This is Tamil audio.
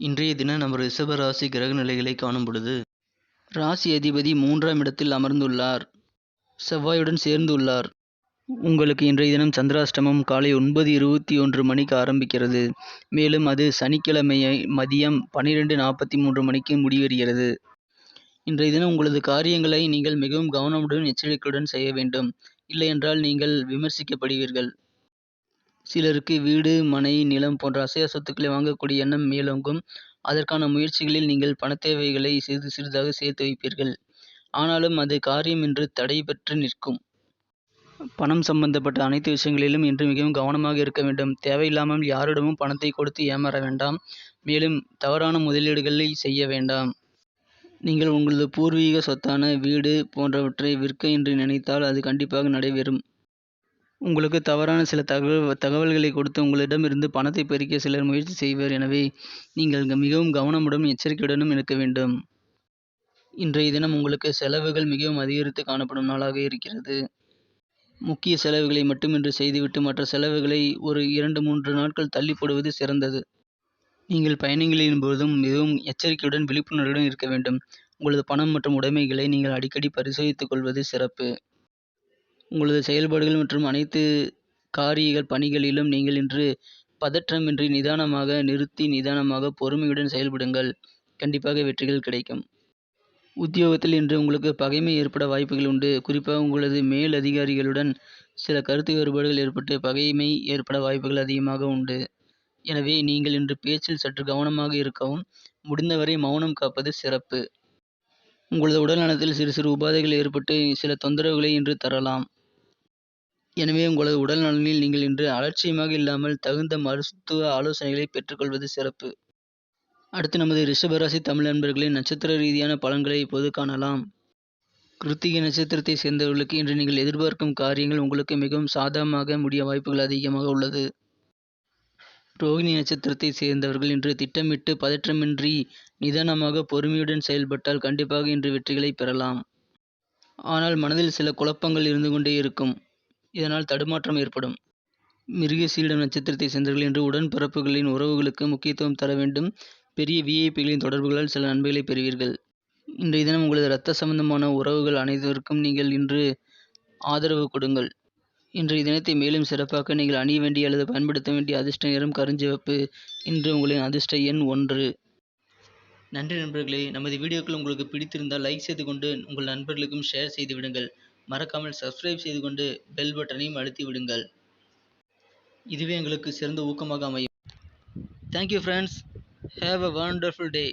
இன்றைய தினம் நம்ம ரிஷபராசி கிரக நிலைகளை காணும் பொழுது ராசி அதிபதி மூன்றாம் இடத்தில் அமர்ந்துள்ளார். செவ்வாயுடன் சேர்ந்துள்ளார். உங்களுக்கு இன்றைய தினம் சந்திராஷ்டமம் காலை ஒன்பது இருபத்தி ஒன்று மணிக்கு ஆரம்பிக்கிறது. மேலும் அது சனிக்கிழமையை மதியம் பன்னிரெண்டு நாற்பத்தி மூன்று மணிக்கு முடிவெறுகிறது. இன்றைய தினம் உங்களது காரியங்களை நீங்கள் மிகவும் கவனமுடன் எச்சரிக்கையுடன் செய்ய வேண்டும். இல்லையென்றால் நீங்கள் விமர்சிக்கப்படுவீர்கள். சிலருக்கு வீடு மனை நிலம் போன்ற அசையா சொத்துக்களை வாங்கக்கூடிய எண்ணம் மேலோங்கும். அதற்கான முயற்சிகளில் நீங்கள் பணத் தேவைகளை சிறிது சிறிதாக சேர்த்து வைப்பீர்கள். ஆனாலும் அது காரியம் என்று தடைபெற்று நிற்கும். பணம் சம்பந்தப்பட்ட அனைத்து விஷயங்களிலும் இன்று மிகவும் கவனமாக இருக்க வேண்டும். தேவையில்லாமல் யாரிடமும் பணத்தை கொடுத்து ஏமாற வேண்டாம். மேலும் தவறான முதலீடுகளை செய்ய வேண்டாம். நீங்கள் உங்களது பூர்வீக சொத்தான வீடு போன்றவற்றை விற்க என்று நினைத்தால் அது கண்டிப்பாக நடைபெறும். உங்களுக்கு தவறான சில தகவல் தகவல்களை கொடுத்து உங்களிடமிருந்து பணத்தை பறிக்க சிலர் முயற்சி செய்வர். எனவே நீங்கள் மிகவும் கவனமுடன் எச்சரிக்கையுடனும் இருக்க வேண்டும். இன்றைய தினம் உங்களுக்கு செலவுகள் மிகவும் அதிகரித்து காணப்படும் நாளாக இருக்கிறது. முக்கிய செலவுகளை மட்டுமின்றி செய்துவிட்டு மற்ற செலவுகளை ஒரு இரண்டு மூன்று நாட்கள் தள்ளி போடுவது சிறந்தது. நீங்கள் பயணங்களின் போதும் மிகவும் எச்சரிக்கையுடன் விழிப்புணர்வுடன் இருக்க வேண்டும். உங்களது பணம் மற்றும் உடைமைகளை நீங்கள் அடிக்கடி பரிசோதித்துக் கொள்வது சிறப்பு. உங்களது செயல்பாடுகள் மற்றும் அனைத்து காரியங்கள் பணிகளிலும் நீங்கள் இன்று பதற்றமின்றி நிதானமாக நிறுத்தி நிதானமாக பொறுமையுடன் செயல்படுங்கள். கண்டிப்பாக வெற்றிகள் கிடைக்கும். உத்தியோகத்தில் இன்று உங்களுக்கு பகைமை ஏற்பட வாய்ப்புகள் உண்டு. குறிப்பாக உங்களது மேல் அதிகாரிகளுடன் சில கருத்து வேறுபாடுகள் ஏற்பட்டு பகைமை ஏற்பட வாய்ப்புகள் அதிகமாக உண்டு. எனவே நீங்கள் இன்று பேச்சில் சற்று கவனமாக இருக்கவும் முடிந்தவரை மௌனம் காப்பது சிறப்பு. உங்களது உடல் நலத்தில் சிறு சிறு உபாதைகள் ஏற்பட்டு சில தொந்தரவுகளை இன்று தரலாம். எனவே உங்களது உடல் நலனில் நீங்கள் இன்று அலட்சியமாக இல்லாமல் தகுந்த மருத்துவ ஆலோசனைகளை பெற்றுக்கொள்வது சிறப்பு. அடுத்து நமது ரிஷபராசி தமிழ் நண்பர்களின் நட்சத்திர ரீதியான பலன்களை இப்போது காணலாம். கிருத்திகை நட்சத்திரத்தை சேர்ந்தவர்களுக்கு இன்று நீங்கள் எதிர்பார்க்கும் காரியங்கள் உங்களுக்கு மிகவும் சாதகமாக முடிய வாய்ப்புகள் அதிகமாக உள்ளது. ரோகிணி நட்சத்திரத்தை சேர்ந்தவர்கள் இன்று திட்டமிட்டு பதற்றமின்றி நிதானமாக பொறுமையுடன் செயல்பட்டால் கண்டிப்பாக இன்று வெற்றிகளை பெறலாம். ஆனால் மனதில் சில குழப்பங்கள் இருந்து கொண்டே இருக்கும். இதனால் தடுமாற்றம் ஏற்படும். மிருகசீடம் நட்சத்திரத்தை சேர்ந்தவர்கள் இன்று உடன்பிறப்புகளின் உறவுகளுக்கு முக்கியத்துவம் தர வேண்டும். பெரிய விஐபிகளின் தொடர்புகளால் சில நன்மைகளை பெறுவீர்கள். இன்றைய தினம் உங்களது இரத்த சம்பந்தமான உறவுகள் அனைவருக்கும் நீங்கள் இன்று ஆதரவு கொடுங்கள். இன்றைய தினத்தை மேலும் சிறப்பாக்க நீங்கள் அணிய வேண்டிய அல்லது பயன்படுத்த வேண்டிய அதிர்ஷ்ட நிறம் கருஞ்சிவப்பு. இன்று உங்களின் அதிர்ஷ்ட எண் ஒன்று. நன்றி நண்பர்களே. நமது வீடியோக்கள் உங்களுக்கு பிடித்திருந்தால் லைக் செய்து கொண்டு உங்கள் நண்பர்களுக்கும் ஷேர் செய்து விடுங்கள். மறக்காமல் சப்ஸ்கிரைப் செய்து கொண்டு பெல் பட்டனையும் அழுத்தி விடுங்கள். இதுவே எங்களுக்கு சிறந்த ஊக்கமாக அமையும். Thank you friends have a wonderful day